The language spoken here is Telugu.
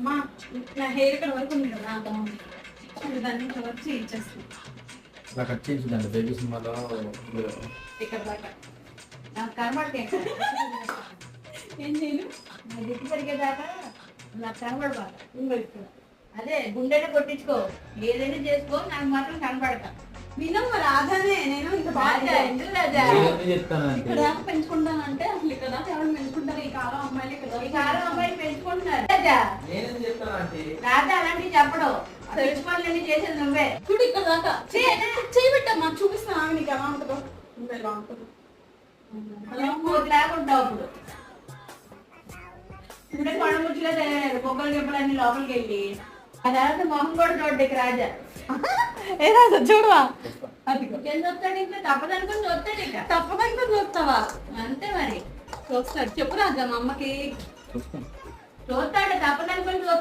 అమ్మా నా హెయిర్ ఇక్కడ వరకు ఉంది కదా దాన్ని ఇక్కడ వరకు చేయించేస్తాను కట్ బేబీ సినిమాలో ఇక్కడ దాకా. నాకు కనబడతాయి ఏం చేయను? నా దిక్కు పెరిగేదాకా నాకు కనబడబాక అదే గుండెని కొట్టించుకో. ఏదైనా చేసుకో నాకు మాత్రం కనబడతా వినమ్మ రాజానే నేను ఇంత బాగా ఎందుకు రాజా? ఇక్కడ దాకా పెంచుకుంటానంటే అసలు ఇక్కడ ఎవరు పెంచుకుంటారు? ఈ కాలం అమ్మాయిలు ఇక్కడ ఈ కాలం అమ్మాయిలు పెంచుకుంటున్నారు. రాజా నేనేం చెప్తానంటే రాజా అలాంటివి చెప్పడం. చేసేది నువ్వే. చూడు ఇక్కడ దాకా. చేయబెట్టమ్మా చూపిస్తాను ఆమె నీకు ఎలా ఉంటుందో నువ్వు ఎలా ఉంటుందో కోతిలాగా ఉంటావు అప్పుడు. ఇప్పుడే కొండ ముచ్చులో బొగ్గలు గిబ్బలన్నీ లోపలికి వెళ్ళి. ఆ తర్వాత మొహం కూడా చూడ్డానికి రాజా. ఏ రాజా చూడవా? అది కింద వస్తాడు ఇంకా తప్పదనుకుని చూస్తాడు ఇక. చూస్తావా? అంతే మరి. చూస్తాడు. చెప్పు రాజా మా అమ్మకి. చూస్తాడు తప్పదనుకుని చూస్తాడు